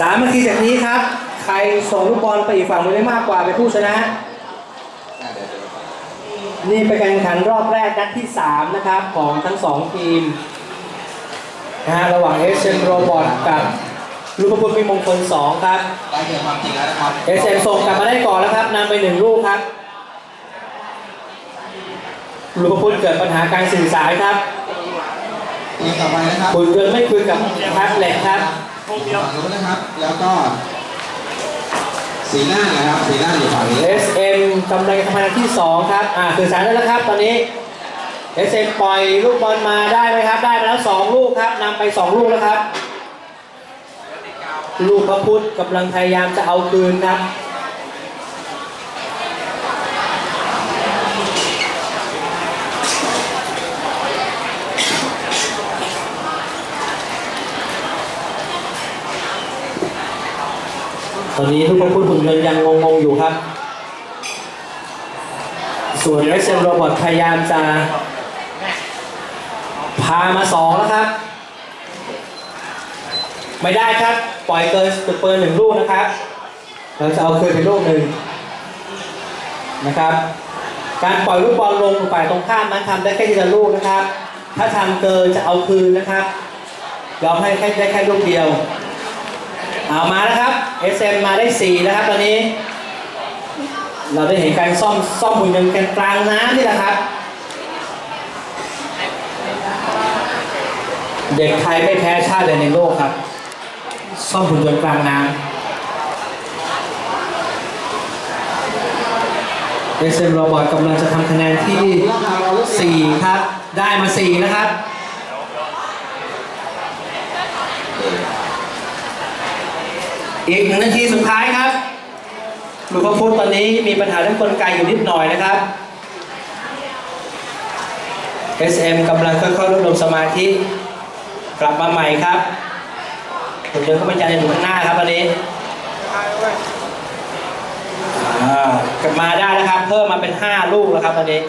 สามนาทีจากนี้ครับ ใครส่งลูกบอลไปอีกฝั่งมือได้มากกว่าเป็นผู้ชนะ นี่เป็นการแข่งขันรอบแรกนัดที่ 3 นะครับ ของทั้ง 2 ทีมนะฮะระหว่างเอ m โรบอทกับลูกพุทธมีมงคล 2 ครับได้เกิดความจริงแล้วนะครับเอ m ส่งกลับมาได้ก่อนแล้วครับนำไปหนึ่งลูกครับลูกพุทธเกิดปัญหาการสื่อสารครับเกมต่อไปนะครับคุยเกินไม่คุยกับแท็บเล็ตครับ ฝั่งนู้นนะครับ แล้วก็ สีหน้านะครับ สีหน้าอยู่ฝั่งนี้ SM กำลังทำงานที่ 2 ครับ อ่าสื่อสารได้แล้วครับ ตอนนี้ SM ปล่อยลูกบอลมาได้ไหมครับ ได้มาแล้ว 2 ลูกครับนำไป 2 ลูกแล้วครับ ลูกพระพุทธกำลังพยายามจะเอาคืนครับ ตอนนี้ลูกพระพุทธหุ่นยนต์ยังงงๆอยู่ครับ ส่วน SM โรบอทพยายามจะพามาสองแล้วครับ ไม่ได้ครับ ปล่อยเกินตึกเปินหนึ่งลูกนะครับ เราจะเอาคืนไปลูกหนึ่งนะครับ การปล่อยลูกบอลลงฝ่ายตรงข้ามนั้นทำได้แค่ทีละลูกนะครับ ถ้าทำเกินจะเอาคืนนะครับยอมให้แค่ได้แค่ลูกเดียว เอามาแล้วครับ SM มาได้ 4 นะครับตอนนี้ เราได้เห็นการซ่อมซ่อมหุ่นยนต์กันกลางน้ำนี่แหละครับ เด็กไทยไม่แพ้ชาติใดในโลกครับ ซ่อมหุ่นยนต์กลางน้ำเอเซนโรบอทกำลังจะทำคะแนนที่ 4 ครับ ได้มา 4 นะครับ อีกหนึ่งนาทีสุดท้ายครับลูกพระพุทธตอนนี้มีปัญหาเรื่องกลไกอยู่นิดหน่อยนะครับ SM กำลังค่อยๆรวบรวมสมาธิกลับมาใหม่ครับผมเดินเข้าไปยันอยู่ข้างหน้าครับตอนนี้กลับมาได้นะครับ เพิ่มมาเป็น 5 ลูกแล้วครับตอนนี้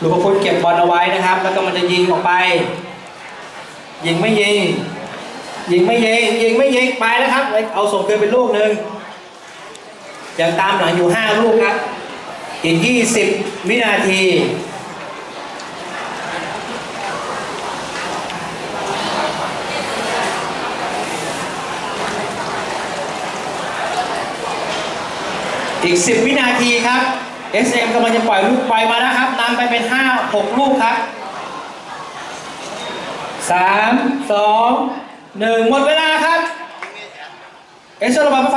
ลูกพระพุทธเก็บบอลเอาไว้นะครับ แล้วก็มันจะยิงออกไป ยิงไม่ยิง ยิงไม่ยิงยิงไม่ยิงไปแล้วครับเอาส่งคืนเป็นลูกหนึ่งยังตามหลังอยู่ 5 ลูกครับอีก20 วินาทีอีก 10 วินาทีครับ SM กำลังจะปล่อยลูกไปมาแล้วครับนำไปเป็น 5 6 ลูกครับ 3 2 1หมดเวลาครับ เอสโซลบาร์ไฟ